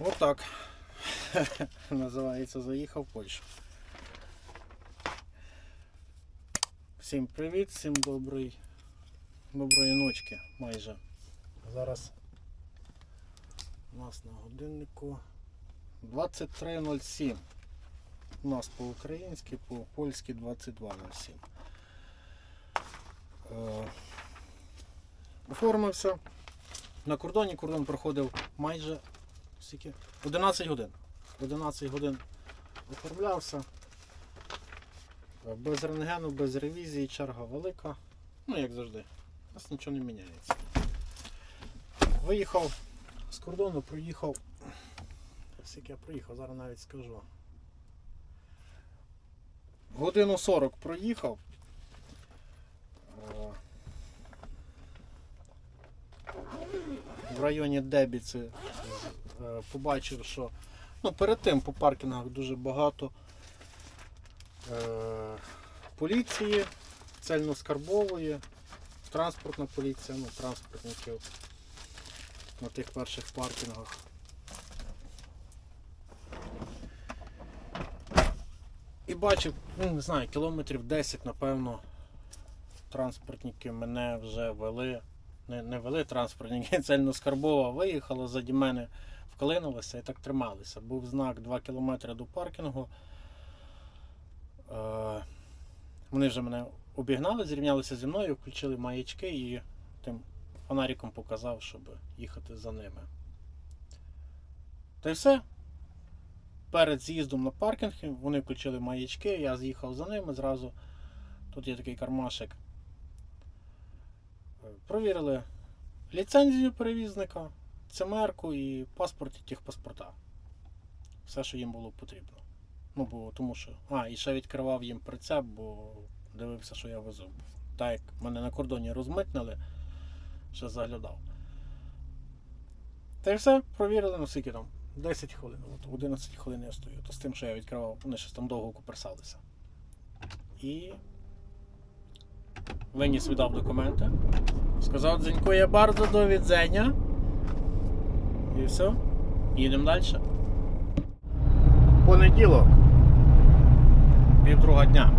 Отак. Називається Заїхав в Польщу. Всім привіт, всім добрий, доброї ночки майже. Зараз у нас на годиннику 23.07. У нас по-українськи, по-польськи 22.07. Е, Оформився. На кордоні кордон проходив майже скільки? 11 годин. 11 годин оформлявся. Е, Без рентгену, без ревізії, черга велика. Ну, як завжди. У нас нічого не міняється. Виїхав з кордону, проїхав. Скільки я проїхав, зараз навіть скажу. Годину 40 проїхав. Е, В районі Дебіці побачив, що ну, перед тим по паркінгах дуже багато е, поліції, цельноскарбової, транспортна поліція, ну, транспортників на тих перших паркінгах. І бачив, ну не знаю, кілометрів 10, напевно, транспортники мене вже вели. Не, не вели транспортники, цельноскарбова виїхала заді мене, вклинулися і так трималися. Був знак 2 км до паркінгу. Е, вони вже мене обігнали, зрівнялися зі мною, включили маячки і тим фонариком показав, щоб їхати за ними. Та й все. Перед з'їздом на паркінг вони включили маячки, я з'їхав за ними зразу. Тут є такий кармашик. Е, Провірили ліцензію перевізника, ЦМР-ку і паспорт і техпаспорта. Все, що їм було потрібно. Ну, бо тому що. А, і ще відкривав їм прицеп, бо дивився, що я везу. Так як мене на кордоні розмитнили, ще заглядав. Та й все, провірили, ну скільки там. 10 хвилин. От 11 хвилин я стою. То з тим, що я відкривав, вони щось там довго куперсалися. І виніс віддав документи. Сказав, дзенькує bardzo до відзення. І все. Їдемо далі. Понеділок. Півдруга дня.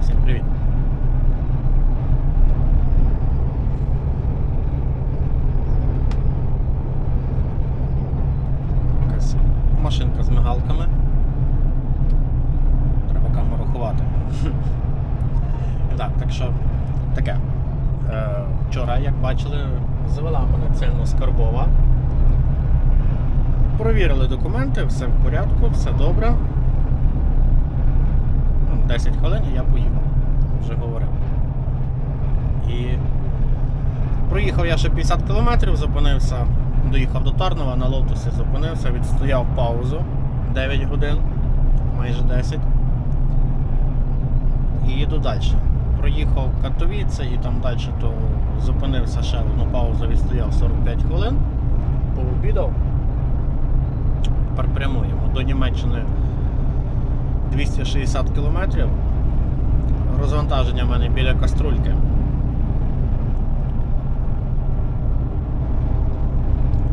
Всім привіт. Якась машинка з мигалками. Треба камеру ховати. Так, так що таке. Е, вчора, як бачили, завела мене цельно скарбова. Провірили документи, все в порядку, все добре. Ну, 10 хвилин і я поїхав, вже говорив. І проїхав я ще 50 кілометрів, зупинився, доїхав до Тарнова, на лотусі зупинився, відстояв паузу 9 годин, майже 10. І їду далі. Проїхав Катовіце і там далі то зупинився ще одну паузу, відстояв 45 хвилин, пообідав. Прямуємо до Німеччини 260 кілометрів. Розвантаження в мене біля каструльки.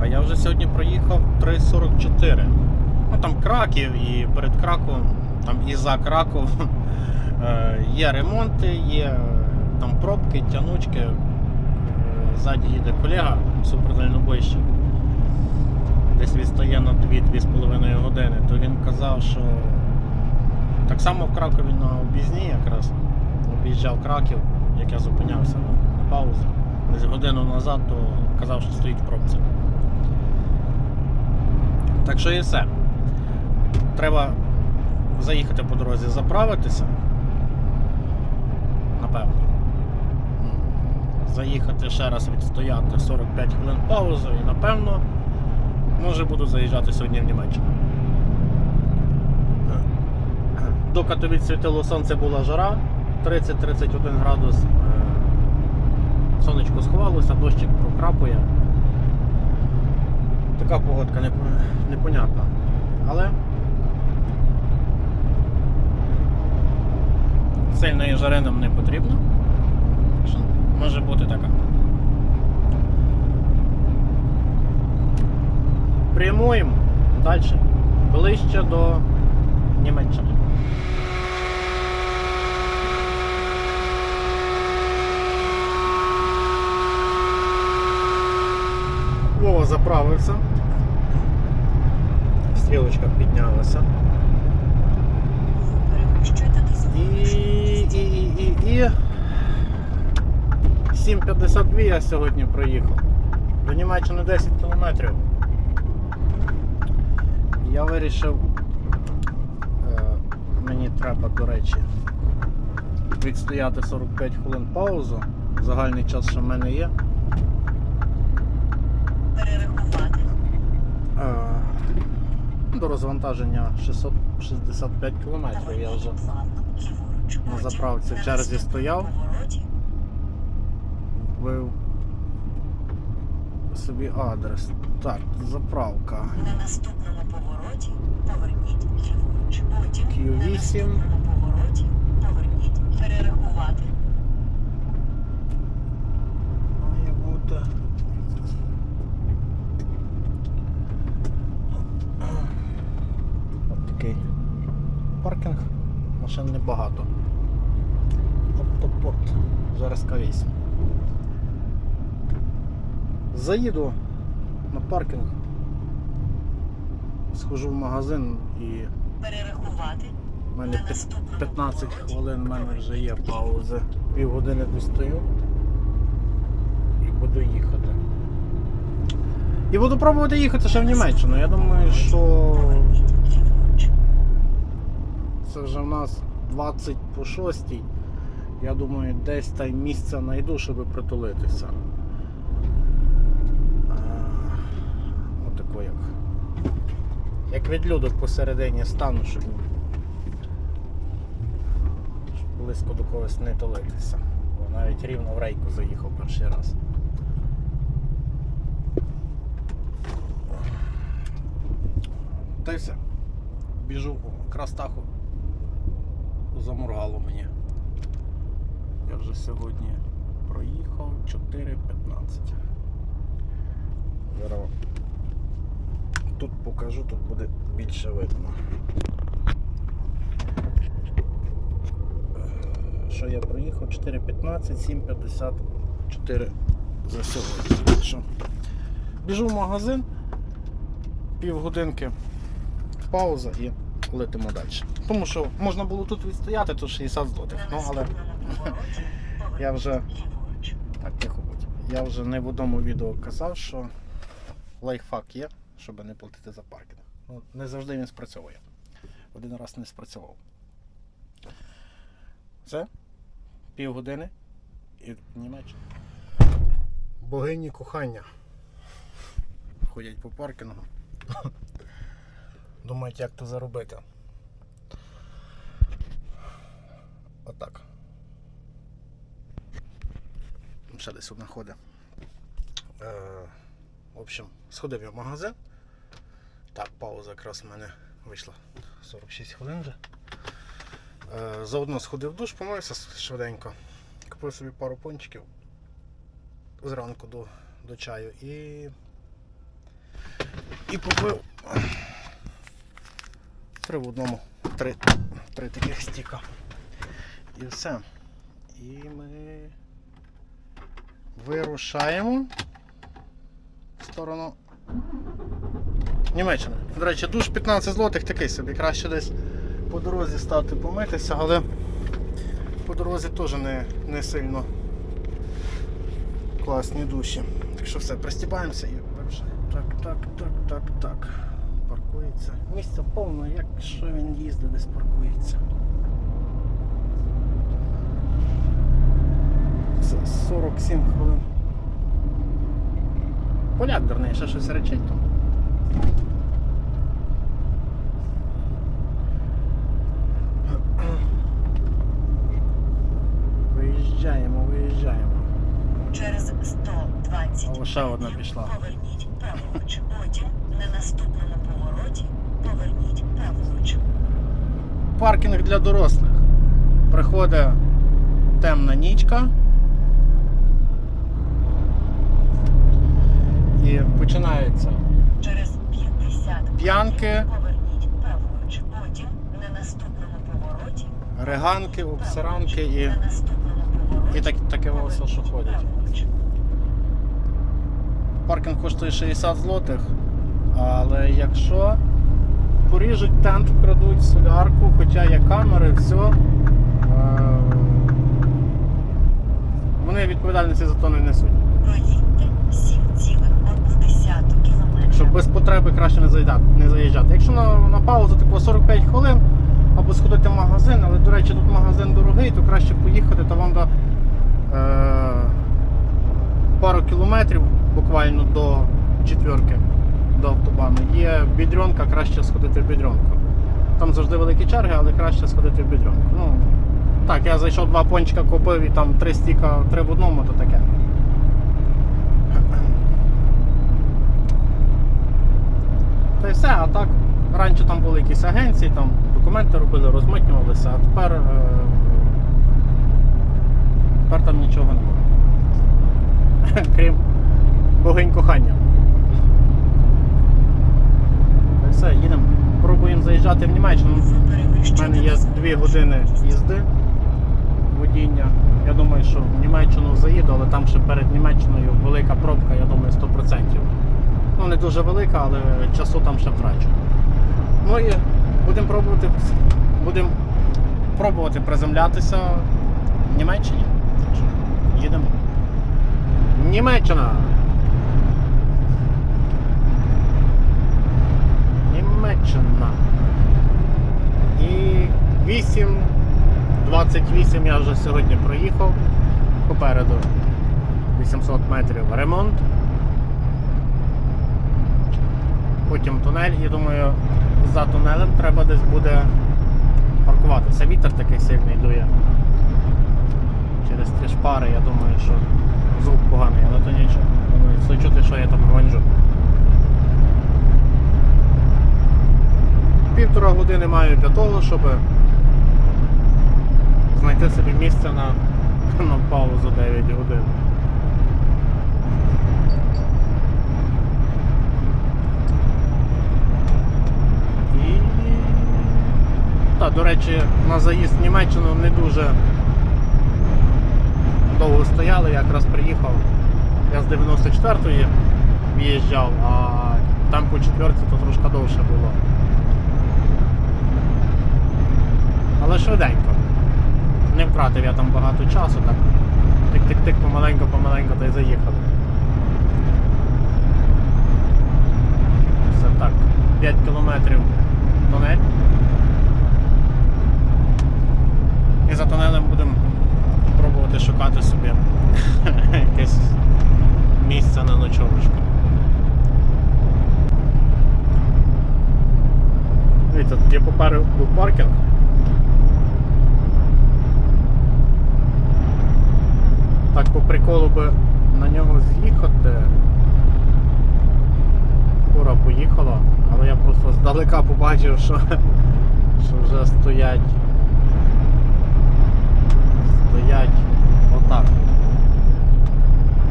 А я вже сьогодні проїхав 3.44. Ну там Краків і перед Краковом, там і за Краков е, є ремонти, є е, там пробки, тянучки. Е, Ззаді їде колега, супердальнобойщик. Десь відстає на 2-2,5 години, то він казав, що так само в Кракові на об'їзні якраз об'їжджав Краків, як я зупинявся на, на паузу. Десь годину назад, то казав, що стоїть в пробці. Так що і все. Треба заїхати по дорозі заправитися. Напевно. Заїхати ще раз відстояти 45 хвилин паузу і напевно може буду заїжджати сьогодні в Німеччину. До Катовіць світило сонце була жара, 30-31 градус. Е, Сонечко сховалося, дощик прокрапує. Така погодка непонятна. Але сильної жари нам не потрібно. Може бути така. Прямуємо далі, ближче до Німеччини. Вова заправився. Стрілочка піднялася. І, і, і, і, і 7,52 я сьогодні проїхав. До Німеччини 10 кілометрів. Я вирішив, е, мені треба, до речі, відстояти 45 хвилин паузу. Загальний час, що в мене є. перерахувати. Е, До розвантаження 665 кілометрів. Я вже на заправці в черзі стояв. вбив собі адрес. Так, заправка. На наступному повороті поверніть ліворуч. Потім Q8. на наступному повороті поверніть. Перерахувати. Має бути. От такий паркінг. Машин небагато. Оп-топ-от. Зараз К8. Заїду на паркінг. Схожу в магазин і Перерахувати. в мене На пі- наступному 15 хвилин в мене вже є паузи. Півгодини достаю і буду їхати. І буду пробувати їхати ще в Німеччину. Я думаю, що це вже в нас 20 по 6. Я думаю, десь та місце знайду, щоб притулитися. Отако як. Як відлюдок посередині стану, щоб, близько до когось не тулитися. Бо навіть рівно в рейку заїхав перший раз. Та й все. Біжу о, крастаху. Заморгало мені. Я вже сьогодні проїхав 4.15. Зараз тут покажу, тут буде більше видно. Е, Що я проїхав? 4.15, 7.54 за сьогодні. Біжу в магазин, півгодинки пауза і летимо далі. Тому що можна було тут відстояти, тут 60 злотих. Ну, але я вже так, тихо будь. Я вже не в одному відео казав, що лайфхак є, щоб не платити за паркінг. Ну, не завжди він спрацьовує. Один раз не спрацьовував. Все. Півгодини і Німеччина. Богині кохання. Ходять по паркінгу. Думають, як то заробити. Отак. ще десь одна ходить. Е, в общем, сходив я в магазин. Так, пауза якраз в мене вийшла 46 хвилин вже. Е, заодно сходив в душ, помився швиденько. Купив собі пару пончиків зранку до, до чаю і. І купив три в одному, три, три таких стіка. І все. І ми вирушаємо в сторону Німеччини. До речі, душ 15 злотих такий собі. Краще десь по дорозі стати помитися, але по дорозі теж не, не сильно класні душі. Так що все, пристібаємося і вирушаємо. Так, так, так, так, так. Паркується. Місця повно, якщо він їздить, десь паркується. Це 47 хвилин. Поляк дурний, ще щось речить там. Виїжджаємо, виїжджаємо. Через 120 О, ще одна пішла. Поверніть праворуч. Потім на наступному повороті поверніть праворуч. Паркінг для дорослих. Приходить темна нічка. І починається Через 50 п'янки, Поверніть праворуч. Потім на наступному повороті. риганки, обсиранки і, На наступному. І так, таке все, що ходять. Паркінг коштує 60 злотих, але якщо поріжуть тент, вкрадуть солярку, хоча є камери, все. е, Вони відповідальності за то не несуть. Проїдьте 7,1 кілометра. Якщо без потреби краще не заїжджати. Не заїжджати. Якщо на, на паузу типу 45 хвилин або сходити в магазин, але, до речі, тут магазин дорогий, то краще поїхати, то вам е, пару кілометрів буквально до четверки, до автобану. Є бідрьонка, краще сходити в бідрьонку. Там завжди великі черги, але краще сходити в бідрьонку. Ну, так, я зайшов два пончика купив і там три стіка, три в одному, то таке. Та й все, а так, раніше там були якісь агенції, там документи робили, розмитнювалися, а тепер, е, тепер там нічого немає. Крім богинь кохання. Та й все, їдемо. Пробуємо заїжджати в Німеччину. У мене є дозволену 2 години їзди водіння. Я думаю, що в Німеччину заїду, але там ще перед Німеччиною велика пробка, я думаю, 100%. Ну, не дуже велика, але часу там ще втрачу. Ну і будемо пробувати, будемо пробувати приземлятися в Німеччині. Їдемо. Німеччина! Німеччина. І 8.28 я вже сьогодні проїхав. Попереду 800 метрів ремонт. Потім тунель, я думаю, за тунелем треба десь буде паркуватися. Вітер такий сильний дує. Через ті шпари, я думаю, що звук поганий, але то нічого. Думаю, все чути, що я там гванжу. Півтора години маю для того, щоб знайти собі місце на, на паузу 9 годин. Та, до речі, на заїзд в Німеччину не дуже довго стояли, я якраз приїхав. Я з 94-ї в'їжджав, а там по четвертій то трошки довше було. Але швиденько. Не втратив я там багато часу, так. Тик-тик-тик, помаленько, помаленько та й заїхали. Все так. 5 кілометрів тунель. І за тунелем будемо пробувати шукати собі якесь місце на ночовочку. Дивіться, тут є попереду паркінг. Так по приколу би на нього з'їхати. Фура поїхала, але я просто здалека побачив, що, що вже стоять. Стоять отак.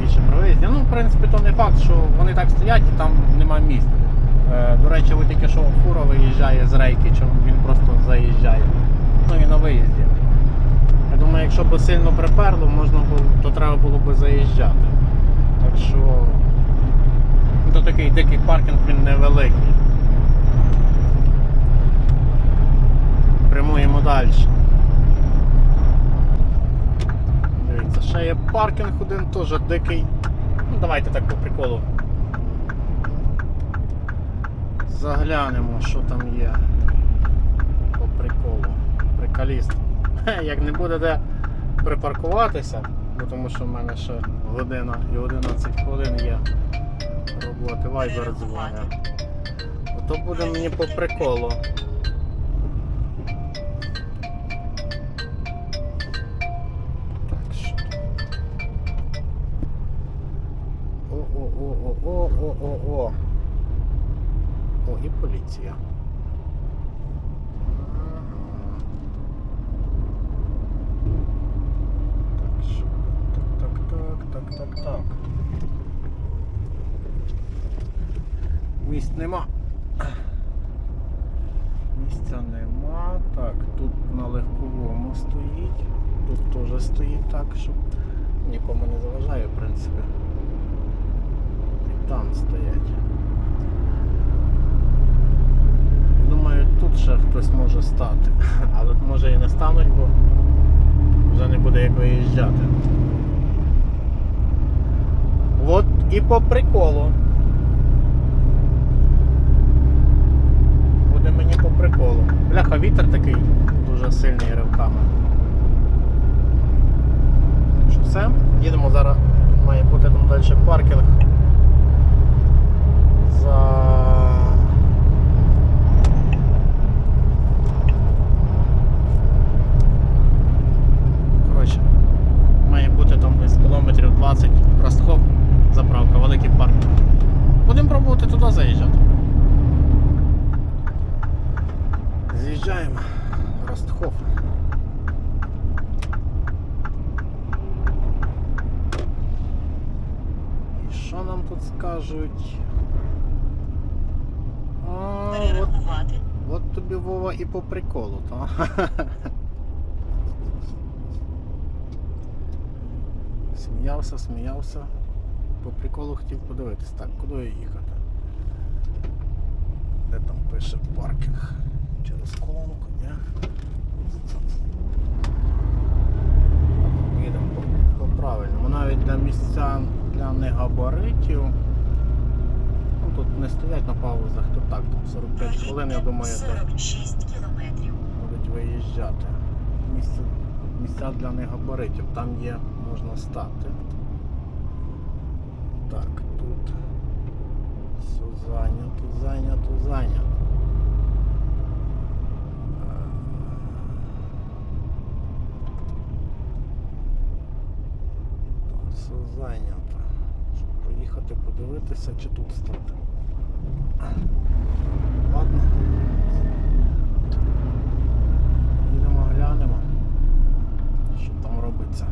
Більше при. Ну, в принципі, то не факт, що вони так стоять і там нема місць. Е, до речі, ви тільки що фура виїжджає з рейки, чому він просто заїжджає. Ну і на виїзді. Я думаю, якщо б сильно приперло, можна було, то треба було б заїжджати. Так що ну, то такий дикий паркінг він невеликий. Прямуємо далі. Дивіться, ще є паркінг один теж дикий. Ну давайте так по приколу. Заглянемо, що там є. По приколу. Приколіст. Як не буде де припаркуватися, тому що в мене ще година і 11 хвилин є роботи. Вайбер дзвонить. То буде мені по приколу. Так? Так, так, так, так, так, так. Місць нема. Місця нема. Так, тут на легковому стоїть. Тут теж стоїть так, щоб нікому не заважає, в принципі. І там стоять. Думаю, тут ще хтось може стати. Але може і не стануть, бо вже не буде як виїжджати. От і по приколу. Буде мені по приколу. Бляха, вітер такий дуже сильний ривками. Що все? Їдемо зараз. Має бути там далі паркінг. За. Коротше, має бути там десь кілометрів 20 Ростхов, заправка, великий паркінг. Будемо пробувати туди заїжджати. З'їжджаємо. Ростхов. І що нам тут скажуть? А, от, от тобі Вова і по приколу, то. Сміявся, сміявся. По приколу хотів подивитись. Так, куди їхати? Де там пише паркінг? Через колонку, ні? Їдемо по, по правильному. Навіть для місця для негабаритів. Ну, тут не стоять на паузах, то так, там 45 хвилин, я думаю, то 46 кілометрів. будуть виїжджати. Місце, місця для негабаритів. Там є, можна стати. Так, тут все зайнято, зайнято, зайнято. Там все зайнято. Щоб проїхати, подивитися, чи тут стати. Ладно. Їдемо глянемо, що там робиться.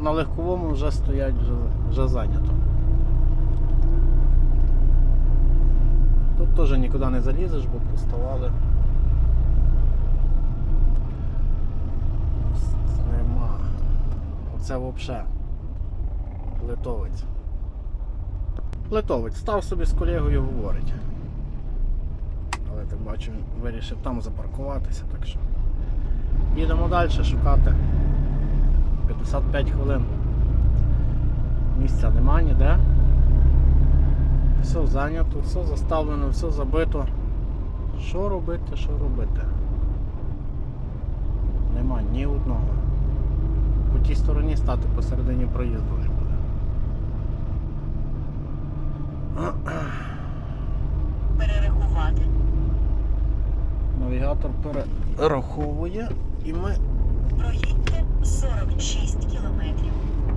На легковому вже стоять, вже, вже зайнято. Тут теж нікуди не залізеш, бо поставали. Нема. Оце взагалі литовець. Литовець став собі з колегою говорить. Але так бачу, вирішив там запаркуватися, так що їдемо далі шукати. 55 хвилин. Місця нема ніде. Все зайнято, все заставлено, все забито. Що робити, що робити? Нема ні одного. По тій стороні стати посередині проїзду не буде. Перерахувати. Навігатор перераховує і ми, Проїдьте 46 кілометрів.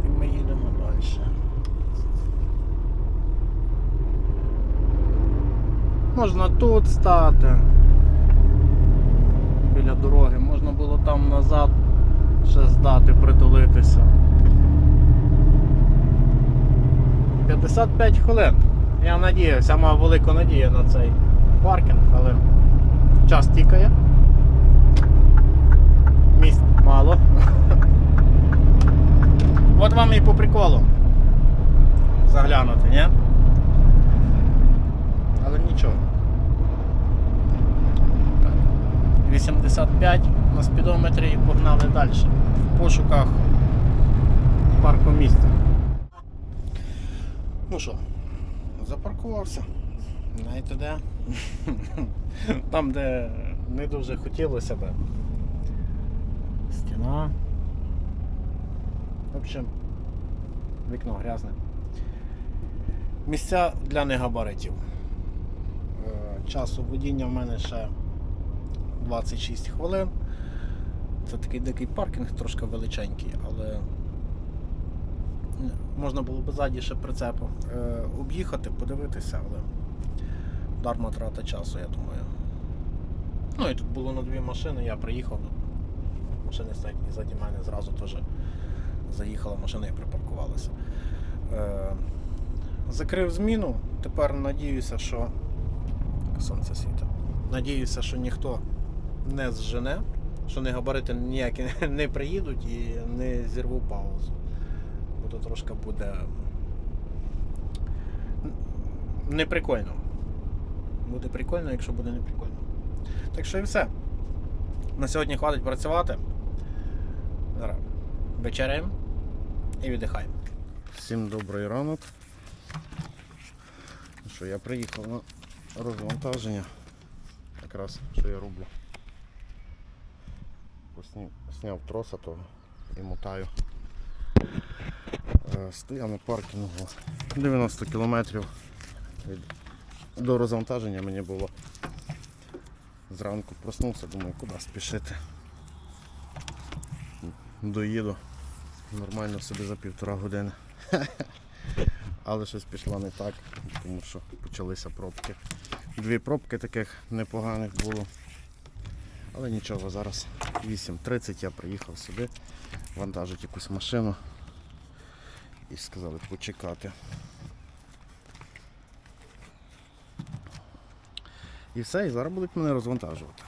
і ми їдемо далі. Можна тут стати. Біля дороги, можна було там назад ще здати, притулитися. 55 хвилин. Я надіявся, мав велику надію на цей паркінг, але час тікає. Місць мало. От вам і по приколу. Заглянути, ні? Але нічого. Так. 85 на спідометрі і погнали далі. В пошуках парку місця. Ну що, запаркувався. Знаєте де? Там, де не дуже хотілося би. Стіна. В общем, вікно грязне. Місця для негабаритів. Е, Часу водіння в мене ще 26 хвилин. Це такий дикий паркінг, трошки величенький, але можна було б ззаді ще прицепу е, об'їхати, подивитися, але дарма трата часу, я думаю. Ну і тут було на дві машини, я приїхав, машини стоять і ззаді мене зразу теж заїхала машина і припаркувалася. Е, закрив зміну, тепер надіюся, що сонце світить. Надіюся, що ніхто не зжене, що не габарити ніякі не приїдуть і не зірву паузу. Бо то трошки буде неприкольно. Буде прикольно, якщо буде неприкольно. Так що і все. На сьогодні хватить працювати. Вечеряємо і віддихаємо. Всім добрий ранок. Ну Що я приїхав на розвантаження. Якраз що я роблю. Посні- Сняв троса того і мотаю. Е, Стояв на паркінгу 90 кілометрів від- до розвантаження мені було. Зранку проснувся, думаю, куди спішити. Доїду. Нормально собі за півтора години. Але щось пішло не так, тому що почалися пробки. Дві пробки таких непоганих було. Але нічого, зараз 8.30 я приїхав сюди, вантажить якусь машину і сказали почекати. І все, і зараз будуть мене розвантажувати.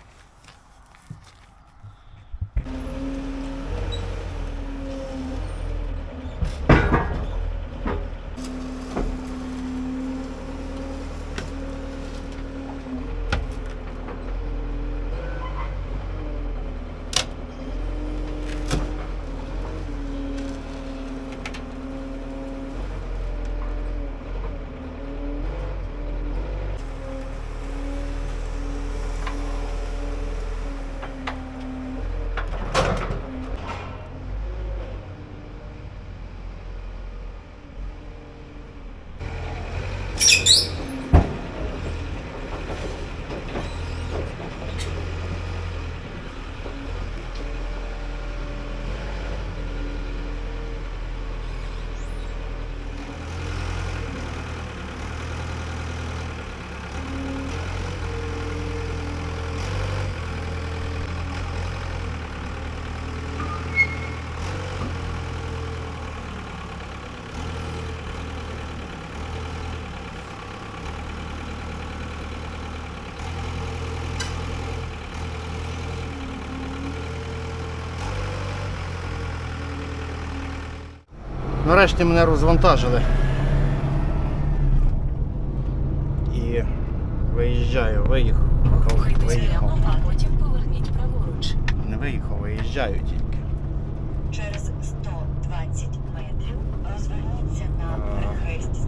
Нарешті мене розвантажили. І виїжджаю, виїхав. Виїхав. а потім поверніть праворуч. Не виїхав, виїжджаю тільки. Через 120 метрів розверніться на А. перехресті з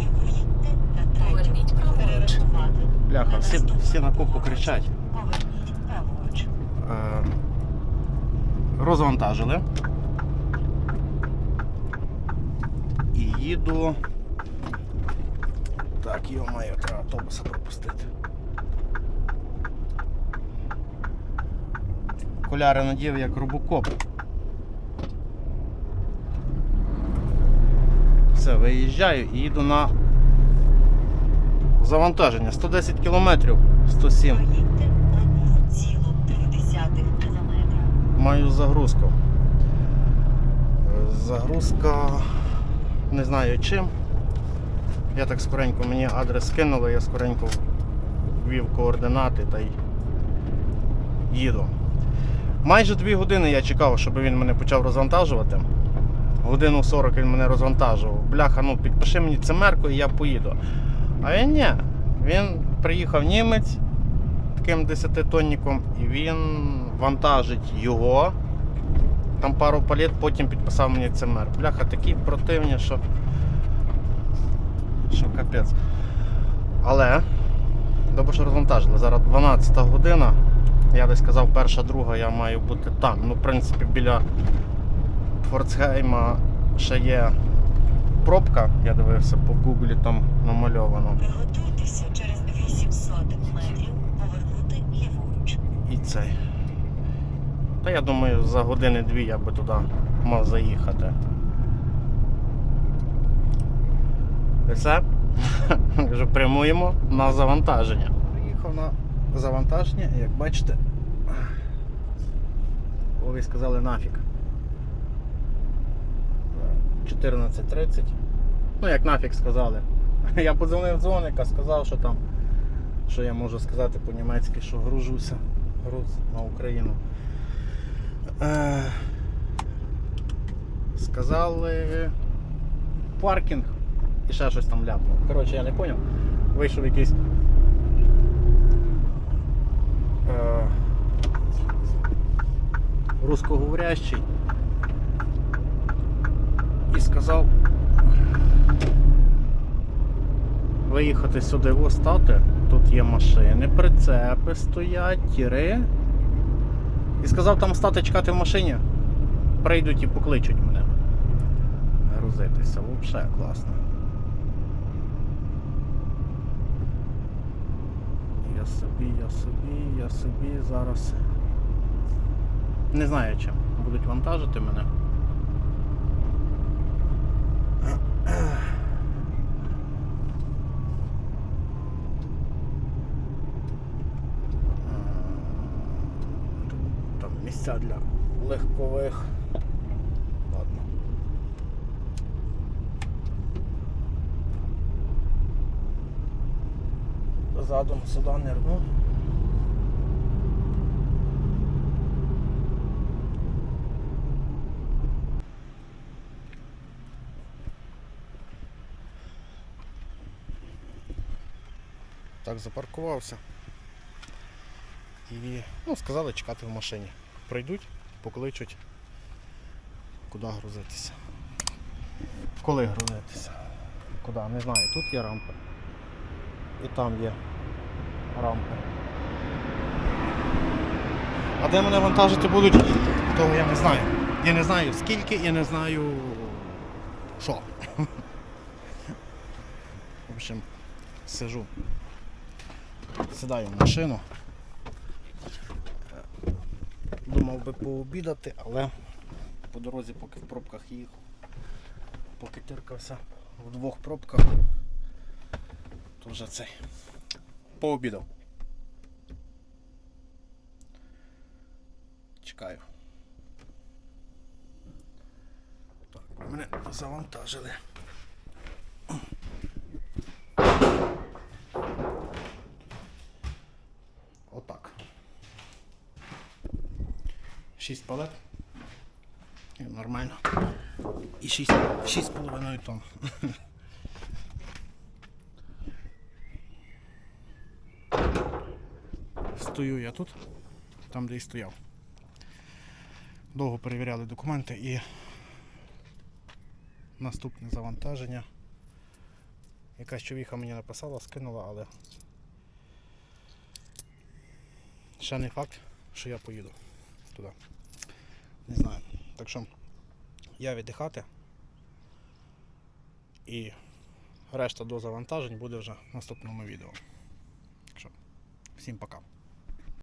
і виїдьте на третю. Поверніть праворуч. Бляха, всі, всі на купу кричать. Поверніть праворуч. Е, розвантажили. І їду. Так, йо-моє, треба автобуса пропустити. Окуляри надів як робокоп. Все, виїжджаю і їду на завантаження. 110 кілометрів, 107. Проїдьте 1,3 кілометра. Маю загрузку. Загрузка не знаю чим. Я так скоренько мені адрес скинули, я скоренько ввів координати та й їду. Майже дві години я чекав, щоб він мене почав розвантажувати. Годину 40 він мене розвантажував. Бляха, ну підпиши мені цимерку і я поїду. А він ні. Він приїхав німець таким 10-тонником і він вантажить його. Там пару палет, потім підписав мені цимер. Бляха, такі противні, що. Що капець. Але добре, що розвантажили. Зараз 12 година. Я десь сказав, перша, друга я маю бути там. Ну, в принципі, біля Форцгейма ще є пробка. Я дивився по гуглі там намальовано. Приготуйтеся через 800 метрів повернути ліворуч. і цей. Та я думаю, за години-дві я би туди мав заїхати. І все. Вже прямуємо на завантаження. Приїхав на завантаження, і як бачите, Ові сказали нафіг. 14.30. Ну як нафіг сказали. Я подзвонив дзвоника, сказав, що там Що я можу сказати по-німецьки, що гружуся. Груз на Україну. Е, сказали паркінг і ще щось там ляпнув. Коротше, я не зрозумів. Вийшов якийсь. Е, русскоговорящий і сказав виїхати сюди в стати. Тут є машини, прицепи стоять, тіри. І сказав там стати чекати в машині. Прийдуть і покличуть мене. Грузитися. Взагалі класно. Я собі, я собі, я собі зараз. Не знаю чим. Будуть вантажити мене. Там місця для легкових. Ладно. Задом сюди нирну. Так, запаркувався. І ну, сказали чекати в машині. Прийдуть, покличуть, куди грузитися. Коли грузитися? Куди? Не знаю. Тут є рампа. І там є рампа. А де мене вантажити будуть, того я не знаю. Я не знаю скільки, я не знаю що. В общем, сижу. Сідаю в машину. Думав би пообідати, але по дорозі, поки в пробках їхав, поки тиркався в двох пробках, то вже цей пообідав. Чекаю. Так, мене завантажили. 6 палет. І нормально. І 6,5 тонн. Стою я тут, там де і стояв. Довго перевіряли документи і наступне завантаження. Якась човіха мені написала, скинула, але ще не факт, що я поїду туди. Не знаю. Так що я віддихати. І решта до завантажень буде вже в наступному відео. Так що, всім пока.